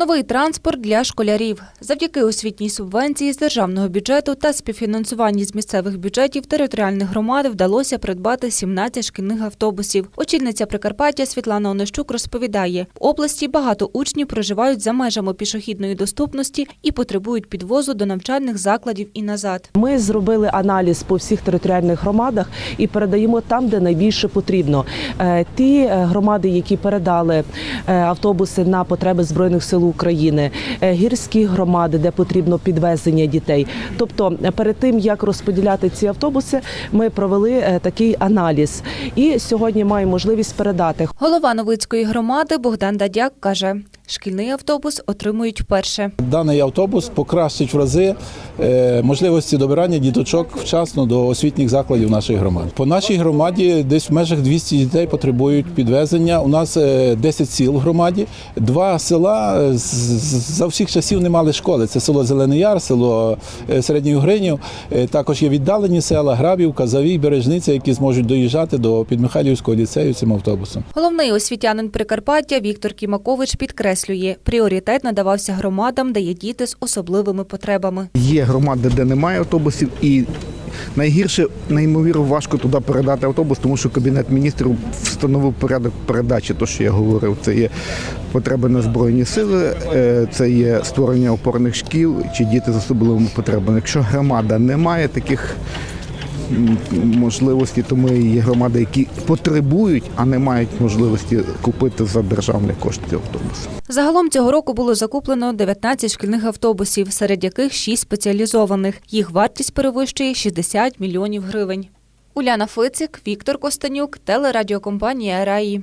Новий транспорт для школярів. Завдяки освітній субвенції з державного бюджету та співфінансуванні з місцевих бюджетів територіальних громад вдалося придбати 17 шкільних автобусів. Очільниця Прикарпаття Світлана Онищук розповідає, в області багато учнів проживають за межами пішохідної доступності і потребують підвозу до навчальних закладів і назад. Ми зробили аналіз по всіх територіальних громадах і передаємо там, де найбільше потрібно. Е, Ті е, громади, які передали е, автобуси на потреби збройних сил України, е, гірські громади, де потрібно підвезення дітей. Тобто, е, перед тим як розподіляти ці автобуси, ми провели е, такий аналіз. І сьогодні маємо можливість передати Голова Новицької громади Богдан Дадяк каже, шкільний автобус отримують вперше. Даний автобус покращить в рази можливості добирання діточок вчасно до освітніх закладів нашої громади. По нашій громаді десь в межах 200 дітей потребують підвезення. У нас е, 10 сіл в громаді. Два села за всіх часів не мали школи. Це село Зелений Яр, село е, Середній Угринів. Е, Також є віддалені села Грабівка, Завій, Бережниця, які зможуть доїжджати до Підмихайлівського ліцею цим автобусом. Головний освітянин Прикарпаття Віктор Кімакович підкреслює, пріоритет надавався громадам, де є діти з особливими потребами. Є громади, де немає автобусів, і найгірше, неймовірно, важко туди передати автобус, тому що кабінет міністрів встановив порядок передачі. То, що я говорив, це є потреби на збройні сили, е, це є створення опорних шкіл чи діти з особливими потребами. Якщо громада не має таких. Можливості, то ми є громади, які потребують, а не мають можливості купити за державні кошти автобуси. Загалом цього року було закуплено 19 шкільних автобусів, серед яких 6 спеціалізованих. Їх вартість перевищує 60 мільйонів гривень. Уляна Фицик, Віктор Костанюк, телерадіокомпанія Раї.